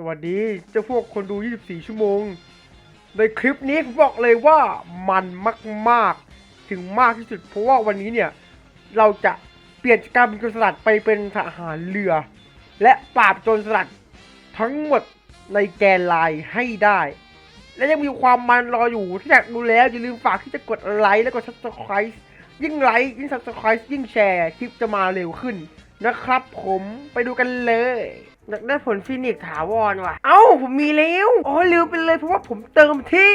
สวัสดีเจ้าพวกคนดู 24 ชั่วโมง ในคลิปนี้ผมบอกเลยว่ามันมาก ๆ ถึงมากที่สุด เพราะว่าวันนี้เนี่ย เราจะเปลี่ยนจากการเป็นโจรสลัดไปเป็นทหารเรือ และปราบโจรสลัดทั้งหมดในแกนไลน์ให้ได้ และยังมีความมันรออยู่ที่อยากดูแล้ว อย่าลืมฝากที่จะกดไลค์และกด subscribe ยิ่งไลค์ยิ่ง subscribe ยิ่งแชร์คลิปจะมาเร็วขึ้นนะครับผมไปดูกันเลย อยากได้ผลฟินิกซ์ถาวรว่ะ เอ้า ผมมีแล้วอ๋อลืมไปเลยเพราะว่าผมเติมที่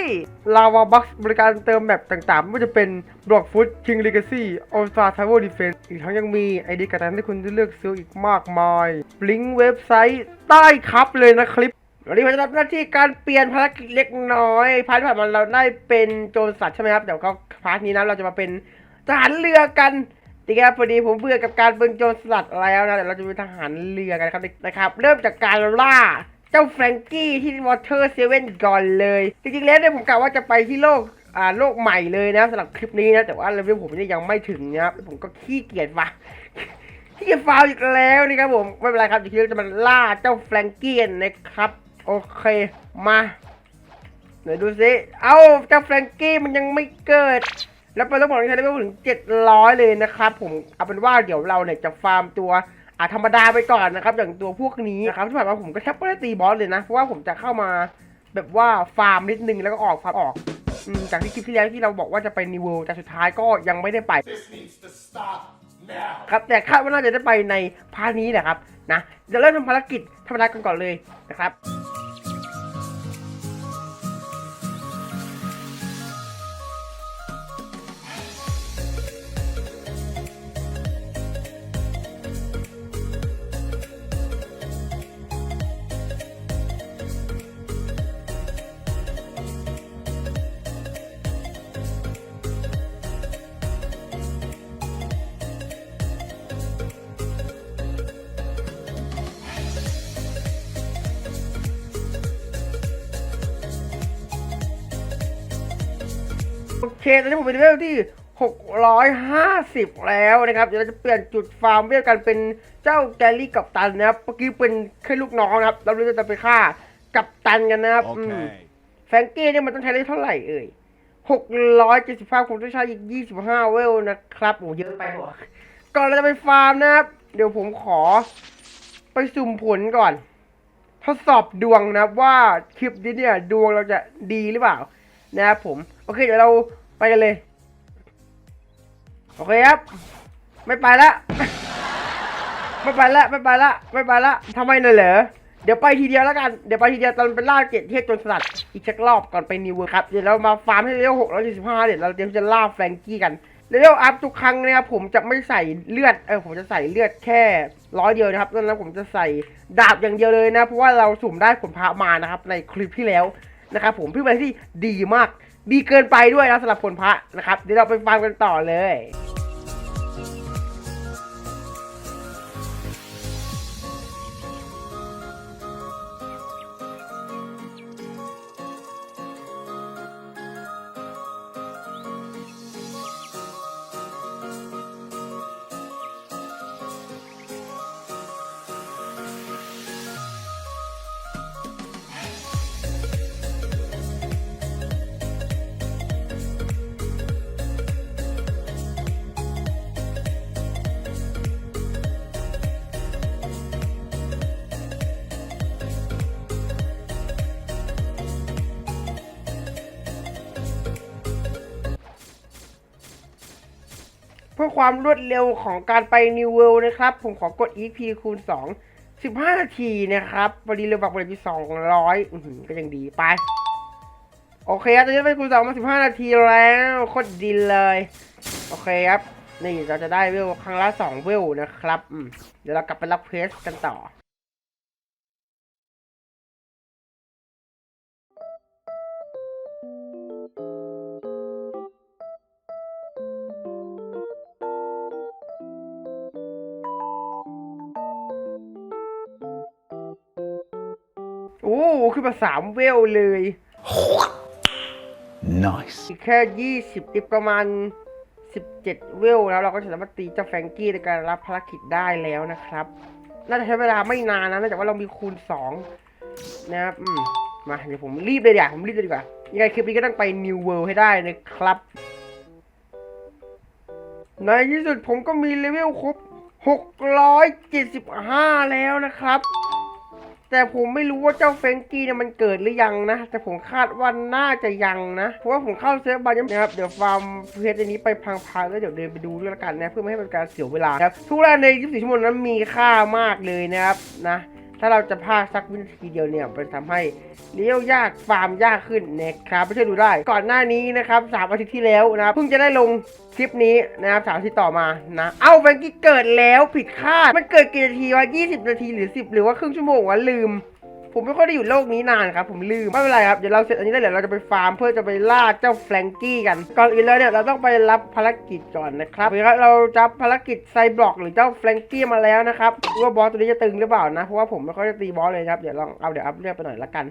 Lava Box บริการเติมแบบต่างๆ ไม่ว่าจะเป็น Block Food King Legacy All Star Tower Defense อีกทั้งยังมีไอเดียการ์ดที่คุณจะเลือกซื้ออีกมากมายลิงก์เว็บไซต์ใต้ครับเลยนะคลิปวันนี้ผมจะรับหน้าที่การเปลี่ยนภารกิจเล็กน้อยพาร์ทที่ผ่านมาเราได้เป็นโจรสัตว์ใช่ไหมครับเดี๋ยวก็พาร์ทนี้นะเราจะมาเป็นทหารเรือกัน ดีครับพอดีผมเบื่อกับการเป็นโจรสลัดแล้วนะเดี๋ยวเราจะเป็นทหารเรือกันนะครับนะครับ เริ่มจากการล่าเจ้าแฟรงกี้ที่วอเตอร์เซเว่นก่อนเลย จริงๆแล้วเนี่ยผมกะว่าจะไปที่โลกอ่าโลกใหม่เลยนะสำหรับคลิปนี้นะ แต่ว่าเลเวลผมเนี่ยยังไม่ถึงนะครับผมก็ขี้เกียจว่ะที่จฟาวอีกแล้วนี่ครับผมไม่เป็นไรครับเดี๋ยวเราจะมาล่าเจ้าแฟรงกี้นนะครับ โอเคมาเดี๋ยดูสิเอ้าเจ้าแฟรงกี้มันยังไม่เกิด แล้วไปต้องบอกที่ใช้ได้ไปถึง 700 เลยนะครับผมเอาเป็นว่าเดี๋ยวเราเนี่ยจะฟาร์มตัวอ่าธรรมดาไปก่อนนะครับอย่างตัวพวกนี้นะครับที่ผ่านมาผมก็แทบไม่ได้ตีบอสเลยนะ เพราะว่าผมจะเข้ามาแบบว่าฟาร์มนิดนึงแล้วก็ออกฟาร์มออกอืมจากที่คลิปที่แล้วที่เราบอกว่าจะไปนิวเวลแต่สุดท้ายก็ยังไม่ได้ไป This needs to stop now. ครับแต่คาดว่าน่าจะได้ไปในพาร์ทนี้แหละครับนะเดี๋ยวเริ่มทำภารกิจธรรมดากันก่อนเลยนะครับ เคตอนนี้ผมเป็นเลเวลที่ 650 แล้วนะครับ เดี๋ยวเราจะเปลี่ยนจุดฟาร์มเวลกันเป็นเจ้าแกลลี่กับตันนะครับ เมื่อกี้เป็นแค่ลูกน้องนะครับ เราจะไปฆ่ากับตันกันนะครับอืม Okay. แฟรงกี้เนี่ยมันต้องใช้ได้เท่าไหร่เอ่ย675ผมต้องใช้อีก 25 เวลนะครับโอ้เยอะไปหัวก่อนเราจะไปฟาร์มนะครับ เดี๋ยวผมขอไปสุ่มผลก่อน ทดสอบดวงนะครับว่าคลิปนี้เนี่ยดวงเราจะดีหรือเปล่านะครับผม โอเคเดี๋ยวเรา ไปกันเลย โอเคครับ ไม่ไปละ ไม่ไปละ ไม่ไปละ ไม่ไปละทำไมน่ะเหรอ เดี๋ยวไปทีเดียวแล้วกัน เดี๋ยวไปทีเดียวตอนเป็นล่าเจ็ดเทพจนสลัด อีกสักรอบก่อนไปนิวเวิร์ครับ เดี๋ยวเรามาฟาร์มให้เลเวลหกร้อยสิบห้าเดี๋ยวเราเตรียมจะล่าแฟรงกี้กันเลเวลอัพทุกครั้งเนะครับผมจะไม่ใส่เลือด เออผมจะใส่เลือดแค่ร้อยเดียวนะครับดังนั้นผมจะใส่ดาบอย่างเดียวเลยนะ เพราะว่าเราสุ่มได้ผลพระมานะครับในคลิปที่แล้วนะครับผมเพื่อเป็นที่ดีมาก ดีเกินไปด้วยนะสำหรับผลพระนะครับ เดี๋ยวเราไปฟังกันต่อเลย พื่อความรวดเร็วของการไป New World นะครับ ผมขอกด EP คูณ 2 15 นาทีนะครับพอดีเร็วแบบไป200อือหือก็ยังดีไป โอเคครับตอนนี้ไปคูณ2มา 15 นาทีแล้วโคตรดีเลย โอเคครับ นี่เราจะได้เวลครั้งละ 2 เวลนะครับเดี๋ยวเรากลับไปรับเพสกันต่อ ขึ้นมาสามเวลเลย Nice. อีกแค่ยี่สิบอีกประมาณสิบเจ็ดเวลแล้วเราก็สามารถตีเจ้าแฟรงกี้ในการรับภารกิจได้แล้วนะครับ น่าจะใช้เวลาไม่นานนะเนื่องจากว่าเรามีคูณสองนะครับอืมมาเดี๋ยวผมรีบเลยเดี๋ยวผมรีบเลยดีกว่ายังไงคลิปนี้ก็ต้องไป New World ให้ได้นะครับ ในที่สุดผมก็มีเลเวลครบ 675 แล้วนะครับ แต่ผมไม่รู้ว่าเจ้าเฟนกี้เนี่ยมันเกิดหรือยังนะ แต่ผมคาดว่าน่าจะยังนะ เพราะว่าผมเข้าเซิร์ฟบาร์ยังนะครับเดี๋ยวฟาร์มเพจอันนี้ไปพังๆแล้วเดี๋ยวเดินไปดูด้วยละกันนะ เพื่อไม่ให้เป็นการเสียเวลาครับทุกรานใน 24 ชั่วโมงนั้นมีค่ามากเลยนะครับนะ ถ้าเราจะพลาดสักวินาทีเดียวเนี่ยมันทำให้เลี้ยวยากฟาร์มยากขึ้นนะครับไม่ใช่ดูได้ ก่อนหน้านี้นะครับสามอาทิตย์ที่แล้วนะเพิ่งจะได้ลงคลิปนี้นะครับสามอาทิตย์ต่อมานะ เอ้าแฟงกี้เกิดแล้วผิดคาด มันเกิดกี่นาทีวะ20 นาทีหรือ 10 หรือว่าครึ่งชั่วโมงวะลืม ผมไม่ค่อยได้อยู่โลกนี้นานครับ ผมลืม ไม่เป็นไรครับ เดี๋ยวเราเสร็จอันนี้แล้วเดี๋ยวเราจะไปฟาร์มเพื่อจะไปล่าเจ้าแฟรงกี้กัน ก่อนอื่นเลยเนี่ยเราต้องไปรับภารกิจก่อนนะครับเคครับเราจับภารกิจไซบล็อกหรือเจ้าแฟรงกี้มาแล้วนะครับว่าบอสตัวนี้จะตึงหรือเปล่านะเพราะว่าผมไม่ค่อยได้ตีบอสเลยครับเดี๋ยวลองเอาเดี๋ยวอัพเลือดไปหน่อยละกัน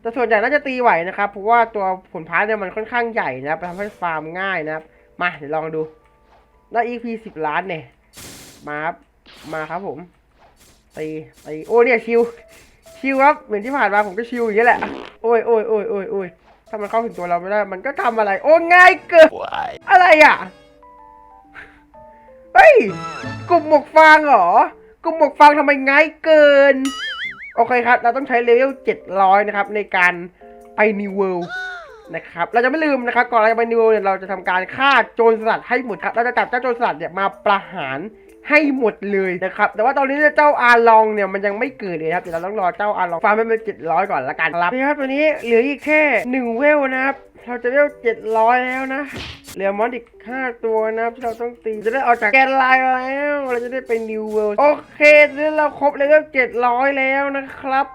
แต่ส่วนใหญ่น่าจะตีไหวนะครับเพราะว่าตัวผลพาร์ทเนี่ยมันค่อนข้างใหญ่นะครับทำให้ฟาร์มง่ายนะครับมาเดี๋ยวลองดูได้ EP สิบล้านเนี่ยมาครับมาครับผมตีตีโอ้เนี่ยชิว ชิวครับเหมือนที่ผ่านมาผมก็ชิวอย่างนี้แหละโอ้ยโอ้ยโอ้ยโอ้ยโอ้ยถ้ามันเข้าถึงตัวเราไม่ได้ มันก็ทำอะไร โอ้ง่ายเกินอะไรอะเฮ้ยกลุ่มหมวกฟางเหรอกลุ่มหมวกฟางทำไมง่ายเกิน โอเคครับ เราต้องใช้เลเวล700 นะครับ ในการไปนิวเวิลด์นะครับ เราจะไม่ลืมนะครับ ก่อนเราจะไปนิวเวิลด์เนี่ยเราจะทำการฆ่าโจรสลัดให้หมดครับ เราจะจับเจ้าโจรสลัดเนี่ยมาประหาร ให้หมดเลยนะครับ แต่ว่าตอนนี้เจ้าอาลองเนี่ยมันยังไม่เกิดเลยครับเดี๋ยวเราต้องรอเจ้าอาลองฟาร์มให้มัน700ก่อนละกันครับนี่ครับตัวนี้เหลืออีกแค่1เวลนะครับเราจะเวล700แล้วนะเหลือมอนอีก5ตัวนะครับที่เราต้องตีจะได้ออกจากแกนไลน์แล้วเราจะได้ไปนิวเวิลด์โอเคตอนนี้เราครบเลเวล700แล้วนะครับ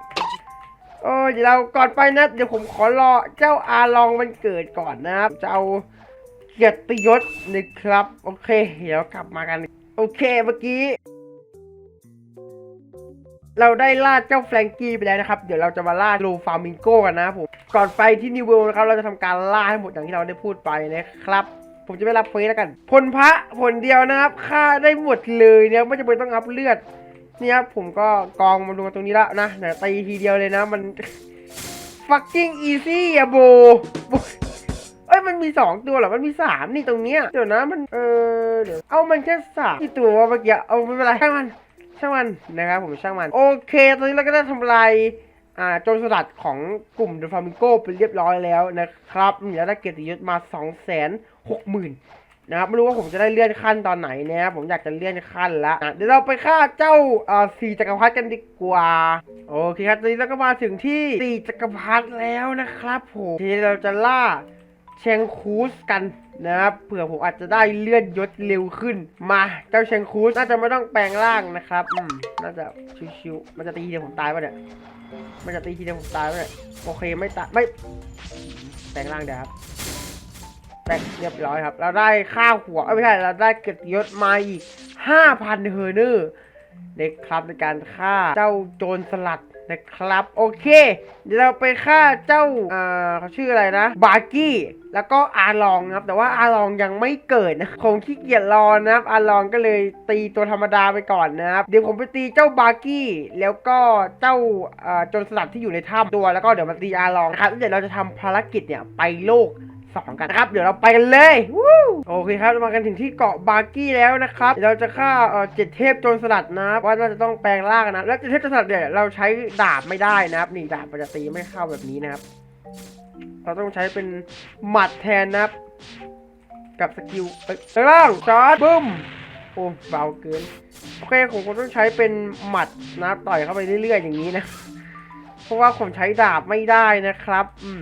โอ้ยเดี๋ยวเราก่อนไปนะ เดี๋ยวผมขอรอเจ้าอาลองมันเกิดก่อนนะครับจะเอาเกียรติยศนะครับ โอเค เดี๋ยวกลับมากัน โอเคเมื่อกี้ เราได้ล่าเจ้าแฟรงกี้ไปแล้วนะครับ เดี๋ยวเราจะมาล่าโลฟามิงโกกันนะผมก่อนไปที่นิวเวลนะครับ เราจะทำการล่าให้หมดอย่างที่เราได้พูดไปนะครับ ผมจะไม่รับเฟซแล้วกันผลพระผลเดียวนะครับฆ่าได้หมดเลยเนี่ยไม่จำเป็นต้องอัพเลือดเนี่ยครับผมก็กองมาดูตรงนี้แล้วนะเดี๋ยวตีทีเดียวเลยนะมัน fucking easy อะโบ มันมีสองตัวเหรอ มันมีสามนี่ตรงเนี้ย เดี๋ยวนะมัน เออเดี๋ยว เอามันแค่สามที่ตัววะเมื่อกี้ เอาไม่เป็นไรช่างมัน ช่างมันนะครับผมช่างมัน โอเค ตอนนี้เราก็ได้ทำลายอ่าโจรสลัดของกลุ่มเดฟามิโกไปเรียบร้อยแล้วนะครับอืมแล้วได้เกียรติยศมา2 6 0 0 0 0นนะครับไม่รู้ว่าผมจะได้เลื่อนขั้นตอนไหนนะครับผมอยากจะเลื่อนขั้นแล้วอะเดี๋ยวเราไปฆ่าเจ้าอ่อสี่จักรพรรดิกันดีกว่า โอเคครับตอนนี้เราก็มาถึงที่สี่จักรพรรดิแล้วนะครับผมทีเราจะล่า เชงคูสกันนะครับเผื่อผมอาจจะได้เลื่อนยศเร็วขึ้น มาเจ้าเชงคูสน่าจะไม่ต้องแปลงร่างนะครับอืมน่าจะชิวๆมันจะตีทีเดียวผมตายปะเนี่ยมันจะตีทีเดียวผมตายปะเนี่ยโอเคไม่ตายไม่แปลงร่างเดี๋ยวครับแตกเรียบร้อยครับ เราได้ข้าวหัวไม่ใช่เราได้เกียรติยศมาอีก5,000เฮอร์เนอร์ในครับในการฆ่าเจ้าโจรสลัด นะครับ โอเค เดี๋ยวเราไปฆ่าเจ้าเอ่าเขาชื่ออะไรนะ บาร์กี้ แล้วก็อาลองนะครับ แต่ว่าอาลองยังไม่เกิดนะคงขี้เกียจรอนะครับ อาลองก็เลยตีตัวธรรมดาไปก่อนนะครับ เดี๋ยวผมไปตีเจ้าบาร์กี้ แล้วก็เจ้าเอ่าโจรสลัดที่อยู่ในถ้ำตัว แล้วก็เดี๋ยวมาตีอาลองครับ เดี๋ยวเราจะทำภารกิจเนี่ยไปโลก สองกันนะครับ เดี๋ยวเราไปกันเลยโอเคครับมากันถึงที่เกาะบาร์กี้แล้วนะครับ เราจะฆ่าเอ่อเจ็ดเทพโจรสลัดนะครับว่าน่าจะต้องแปลงร่างนะแล้วเจ็ดเทพโจรสลัดเนี่ยเราใช้ดาบไม่ได้นะครับ นี่ดาบมันจะตีไม่เข้าแบบนี้นะครับ เราต้องใช้เป็นหมัดแทนนะครับ กับสกิลเอ้ยล่างจอร์ดบึ้มโอ้เบาเกินโอเคผมคงต้องใช้เป็นหมัดนะต่อยเข้าไปเรื่อยๆอย่างนี้นะ เพราะว่าผมใช้ดาบไม่ได้นะครับ อืม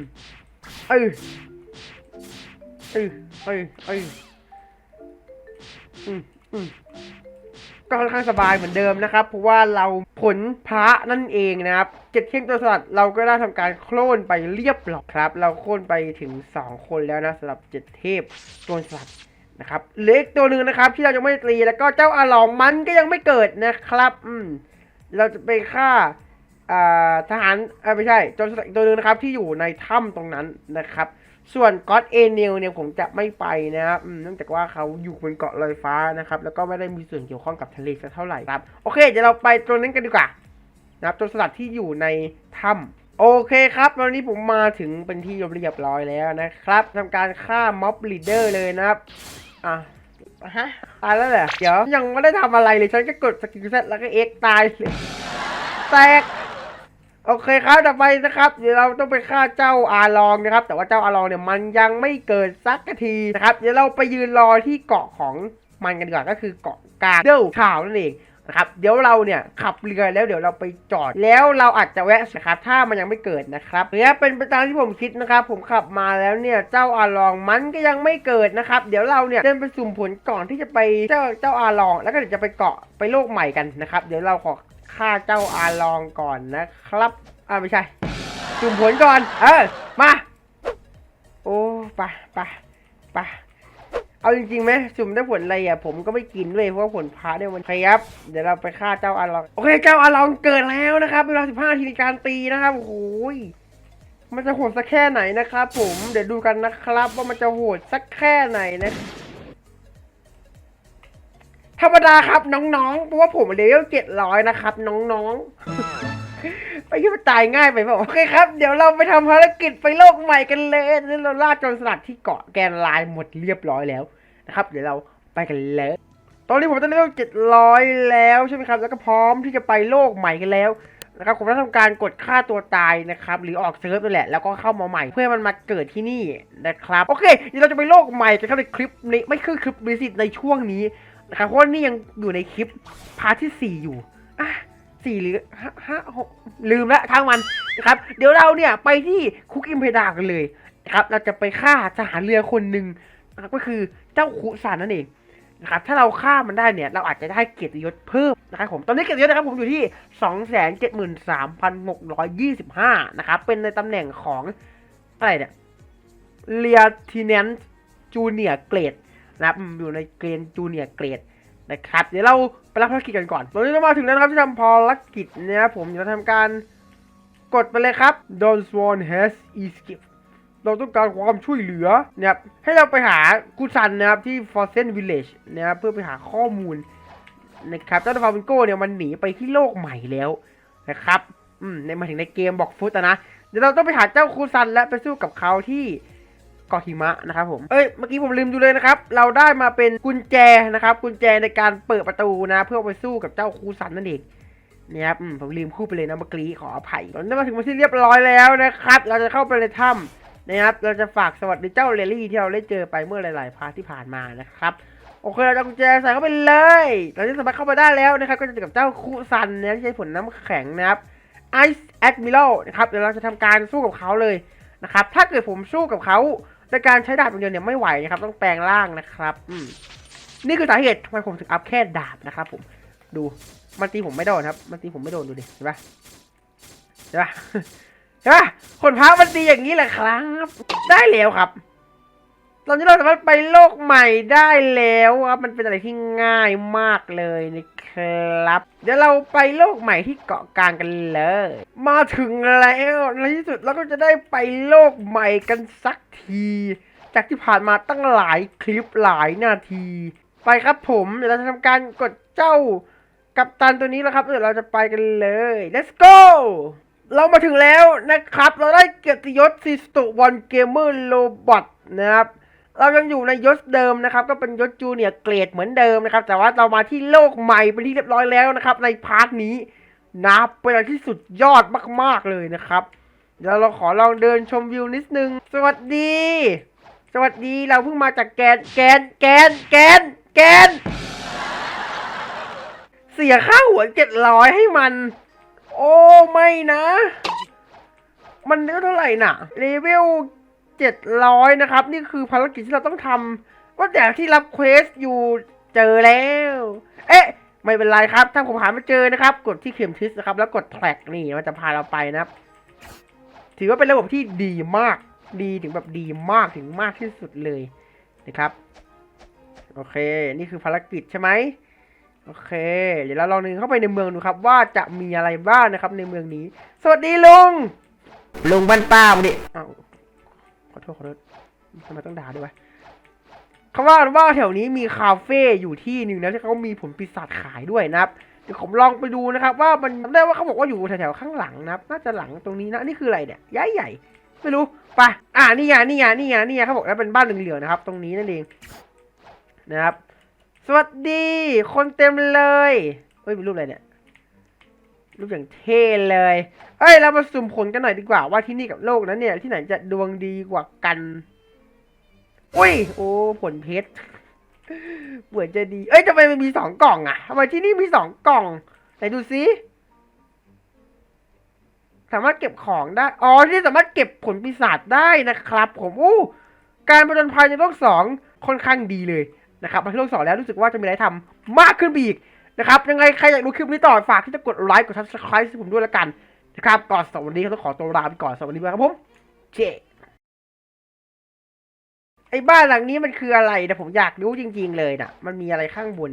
เออ เอ้ยเอ้ยเอ้ยอืมอืมก็ค่อนข้างสบายเหมือนเดิมนะครับ เพราะว่าเราผลพระนั่นเองนะครับเจ็ดเข่งตัวสลัดเราก็ได้ทำการโคลนไปเรียบหรอยครับ เราโคลนไปถึงสองคนแล้วนะสำหรับเจ็ดเทพตัวสลัดนะครับเหลืออีกตัวหนึ่งนะครับที่เรายังไม่ตีแล้วก็เจ้าอาลองมันก็ยังไม่เกิดนะครับ อืมเราจะไปฆ่าอ่าทหารเออไม่ใช่โจรสลัดตัวหนึ่งนะครับที่อยู่ในถ้ำตรงนั้นนะครับ ส่วนก็อดเอเนลเนี่ยผมจะไม่ไปนะครับเนื่องจากว่าเขาอยู่บนเกาะลอยฟ้านะครับ แล้วก็ไม่ได้มีส่วนเกี่ยวข้องกับทะเลสักเท่าไหร่ครับ โอเคเดี๋ยวเราไปตรงนั้นกันดีกว่านะครับโจรสลัดที่อยู่ในถ้ำโอเคครับตอนนี้ผมมาถึงเป็นที่เรียบร้อยแล้วนะครับทำการฆ่าม็อบลีดเดอร์เลยนะครับอะฮะตายแล้วเหรอเดี๋ยวยังไม่ได้ทำอะไรเลยฉันก็กดสกิลเซตแล้วก็เอ็กตายเลยแตก โอเคครับต่อไปนะครับ เดี๋ยวเราต้องไปฆ่าเจ้าอาลองนะครับ แต่ว่าเจ้าอาลองเนี่ยมันยังไม่เกิดสักทีนะครับ เดี๋ยวเราไปยืนรอที่เกาะของมันกันดีกว่าก็คือเกาะกาเดิลชาวนั่นเองนะครับ เดี๋ยวเราเนี่ยขับเรือแล้วเดี๋ยวเราไปจอด แล้วเราอาจจะแวะนะครับถ้ามันยังไม่เกิดนะครับเนี่ยเป็นไปตามที่ผมคิดนะครับ ผมขับมาแล้วเนี่ยเจ้าอาลองมันก็ยังไม่เกิดนะครับ เดี๋ยวเราเนี่ยเดินไปสุ่มผลก่อนที่จะไปเจ้าเจ้าอาลอง แล้วก็เดี๋ยวจะไปเกาะไปโลกใหม่กันนะครับ เดี๋ยวเราขอ ฆ่าเจ้าอาลองก่อนนะครับอ่าไม่ใช่ จุ่มผลก่อน เออ มา โอ้ไปไปไปเอาจริงๆไหมจุ่มได้ผลอะไรอะ ผมก็ไม่กินด้วยเพราะว่าผลพาเนี่ยมันครับ เดี๋ยวเราไปฆ่าเจ้าอาลอง โอเค เจ้าอาลองเกิดแล้วนะครับเวลาสิบห้าทีในการตีนะครับโอ้ยมันจะโหดสักแค่ไหนนะครับผม เดี๋ยวดูกันนะครับ ว่ามันจะโหดสักแค่ไหนนะ ธรรมดาครับน้องๆ เพราะว่าผมเลเวลเจ็ดร้อยนะครับ น้องๆ ไปที่มันตายง่ายไปเปล่าโอเคครับ เดี๋ยวเราไปทำภารกิจไปโลกใหม่กันเลยนี่เราล่าโจรสลัดที่เกาะแกนลน์หมดเรียบร้อยแล้วนะครับ เดี๋ยวเราไปกันเลยตอนนี้ผมจะเลเวลเจ็ดร้อยแล้วใช่ไหมครับ แล้วก็พร้อมที่จะไปโลกใหม่กันแล้วนะครับผมได้ทำการกดฆ่าตัวตายนะครับ หรือออกเซิร์ฟนั่นแหละ แล้วก็เข้ามาใหม่เพื่อมันมาเกิดที่นี่นะครับ โอเคเดี๋ยวเราจะไปโลกใหม่กันครับในคลิปนี้ ไม่คือคลิปบิสิตในช่วงนี้ คาะว่านี่ยังอยู่ในคลิปพาร์ทที่สี่อยู่อะสี่หรือห้าหกลืมแล้วทางมันนะครับ เดี๋ยวเราเนี่ยไปที่คุกอิมเพดากันเลยนะครับ เราจะไปฆ่าทหารเรือคนหนึ่งนะครับก็คือเจ้าคุซานนั่นเองนะครับถ้าเราฆ่ามันได้เนี่ย เราอาจจะได้เกียรติยศเพิ่มนะครับผมตอนนี้เกียรติยศนะครับผมอยู่ที่สองแสนเจ็ดหมื่นสามพันหกร้อยยี่สิบห้านะครับ เป็นในตำแหน่งของอะไรเนี่ยเรียทีเนนจูเนียเกรด นะครับอยู่ในเกรนจูเนียเกรดนะครับ เดี๋ยวเราไปรับภารกิจกันก่อนตอนนี้เรามาถึงแล้วนะครับที่ทำภารกิจนะครับผมเดี๋ยวทำการกดไปเลยครับ Don Swan has escaped เราต้องการความช่วยเหลือนะครับให้เราไปหากุซันนะครับที่ f o r s e n Village นะครับเพื่อไปหาข้อมูลนะครับเจ้าฟาวิงโก้เนี่ยมันหนีไปที่โลกใหม่แล้วนะครับอืมในมาถึงในเกมบอกฟุตนะ เดี๋ยวเราต้องไปหาเจ้าคูซันและไปสู้กับเขาที่ กาะหิมะนะครับผม เอ้ย เมื่อกี้ผมลืมดูเลยนะครับ เราได้มาเป็นกุญแจนะครับ กุญแจในการเปิดประตูนะ เพื่อไปสู้กับเจ้าคูซันนั่นเองนี่ยครับผมลืมคู่ไปเลยนะเมื่อกี้ขออภัยตอนนี้มาถึงมาที่เรียบร้อยแล้วนะครับ เราจะเข้าไปในถ้ำนะครับ เราจะฝากสวัสดีเจ้าเรลลี่ที่เราได้เจอไปเมื่อหลาย ๆ พาร์ทที่ผ่านมานะครับ โอเค เราจะเอากุญแจใส่เข้าไปเลย เราจะสามารถเข้าไปได้แล้วนะครับ ก็จะเจอกับเจ้าคูซันนะที่ใช้ผลน้ำแข็งนะครับไอซ์แอดมิ a l นะครับ เดี๋ยวเราจะทำการสู้กับเขาเลยนะครับ ถ้าเกิดผมสู้กับเขา ในการใช้ดาบอย่างเดียวเนี่ยไม่ไหวนะครับต้องแปลงร่างนะครับอืมนี่คือสาเหตุทำไมผมถึงอัพแค่ดาบนะครับ ผม ดูมันตีผมไม่โดนครับ มันตีผมไม่โดนดูดิเห็นปะเห็นปะเห็นปะคนพระมันตีอย่างนี้แหละครับ ได้แล้วครับ ตอนนี้เราสามารถไปโลกใหม่ได้แล้วครับมันเป็นอะไรที่ง่ายมากเลยนะครับ เดี๋ยวเราไปโลกใหม่ที่เกาะกลางกันเลย มาถึงแล้วในที่สุดเราก็จะได้ไปโลกใหม่กันสักที จากที่ผ่านมาตั้งหลายคลิปหลายนาที ไปครับผมเดี๋ยวเราจะทำการกดเจ้ากัปตันตัวนี้แล้วครับเดี๋ยวเราจะไปกันเลย let's go เรามาถึงแล้วนะครับ เราได้เกียรติยศซิสโตวันเกมเมอร์โรบอทนะครับ เรายังอยู่ในยศเดิมนะครับ ก็เป็นยศจูเนียเกรดเหมือนเดิมนะครับ แต่ว่าเรามาที่โลกใหม่เป็นที่เรียบร้อยแล้วนะครับ ในพาร์ทนี้นะเป็นอะไรที่สุดยอดมากๆเลยนะครับเดี๋ยวเราขอลองเดินชมวิวนิดนึง สวัสดี สวัสดีเราเพิ่งมาจากแกนแกนแกนแกนแกน เสียค่าหัวเจ็ดร้อยให้มัน โอ้ไม่นะ มันเท่าไหร่น่ะเลเวล เจ็ดร้อยนะครับ นี่คือภารกิจที่เราต้องทำว่าแต่ที่รับเควสอยู่เจอแล้ว เอ๊ะ ไม่เป็นไรครับ ถ้าผมหาไม่เจอนะครับ กดที่เข็มทิศนะครับ แล้วกดแทร็กนี่มันจะพาเราไปนะครับ ถือว่าเป็นระบบที่ดีมาก ดีถึงแบบดีมากถึงมากที่สุดเลยนะครับ โอเค นี่คือภารกิจใช่ไหมโอเค เดี๋ยวเราลองหนึ่งเข้าไปในเมืองดูครับ ว่าจะมีอะไรบ้างนะครับในเมืองนี้ สวัสดีลุง ลุงบ้านป้าดิอ้าวข อโทษขอโทษทำไมต้องด่าด้วยวะเขาว่าว่าแถวนี้มีคาเฟ่อยู่ที่หนึ่งนะที่เขามีผลปีศาจขายด้วยนะครับเดี๋ยวผมลองไปดูนะครับ ว่ามันได้ว่าเขาบอกว่าอยู่แถวๆข้างหลังนะครับน่าจะหลังตรงนี้นะนนี่คืออะไรเนี่ยย้ายใหญ่ไม่รู้ไปอ่านี่ไงนี่ไงนี่ไงนี่ไงเขาบอกว่าเป็นบ้านเหลืองๆนะครับ ตรงนี้นั่นเองนะครับ สวัสดี คนเต็มเลยเฮ้ยเป็นรูปอะไรเนี่ยรูปอย่างเท่เลย เอ้ยเรามาสุ่มผลกันหน่อยดีกว่าว่าที่นี่กับโลกนั้นเนี่ย ที่ไหนจะดวงดีกว่ากัน อุ้ย โอ้ผลเพชรเหมือนจะดี เอ้ยทำไมมันมีสองกล่องอะทำไมที่นี่มีสองกล่องไหนดูซิสามารถเก็บของได้ อ๋อ ที่สามารถเก็บผลปีศาจได้นะครับ ผมอู้การประจนภัยในโลกสองค่อนข้างดีเลยนะครับมาที่โลกสองแล้วรู้สึกว่าจะมีอะไรทำมากขึ้นไปอีกนะครับ ยังไงใครอยากดูคลิปนี้ต่อฝากที่จะกดไลค์กด subscribe ให้ผมด้วยละกัน นะครับก่อนสวัสดีครับต้องขอตัวลาไปก่อนสวัสดีครับผมเจไอ้บ้านหลังนี้มันคืออะไรนะผมอยากรู้จริง ๆ เลยนะมันมีอะไรข้างบน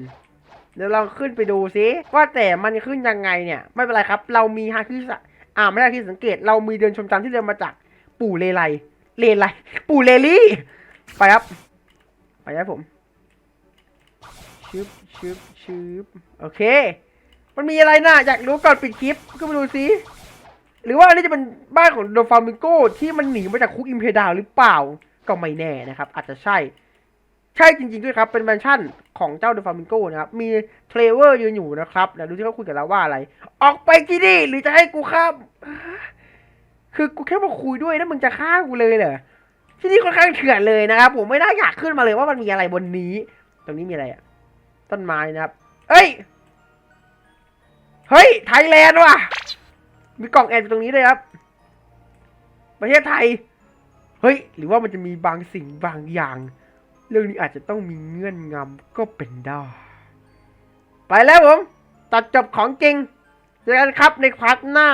เดี๋ยวเราขึ้นไปดูซิว่าแต่มันขึ้นยังไงเนี่ย ไม่เป็นไรครับ เรามีฮาคิสะอ่าไม่ได้ที่สังเกต เรามีเดินชมจันที่เดินมาจากปู่เลไลเลไลปู่เลลี่ ไปครับ ไปครับผมชึบชึบชึบโอเค มันมีอะไรนะอยากรู้ก่อนปิดคลิปก็ไปดูซิ หรือว่าอันนี้จะเป็นบ้านของโดฟามิโกที่มันหนีมาจากคุกอิมเพดาหรือเปล่าก็ไม่แน่นะครับ อาจจะใช่ ใช่จริง ๆ ด้วยครับเป็นแมนชั่นของเจ้าโดฟามิโกนะครับ มีเทรเวอร์ยืนอยู่นะครับเดี๋ยวดูที่เขาคุยกับเราว่าอะไร ออกไปที่นี่หรือจะให้กูข้ามคือกูแค่มาคุยด้วยนะมึงจะฆ่ากูเลยเหรอที่นี่ค่อนข้างเถื่อนเลยนะครับ ผมไม่น่าอยากขึ้นมาเลยว่ามันมีอะไรบนนี้ ตรงนี้มีอะไรอะต้นไม้นะครับ เอ้ย เฮ้ย ไทยแลนด์ว่ะ มีกล่องแอนอยู่ตรงนี้เลยครับ ประเทศไทย เฮ้ย หรือว่ามันจะมีบางสิ่งบางอย่าง เรื่องนี้อาจจะต้องมีเงื่อนงำก็เป็นได้ ไปแล้วผม ตัดจบของจริงเจอกันครับในพาร์ทหน้า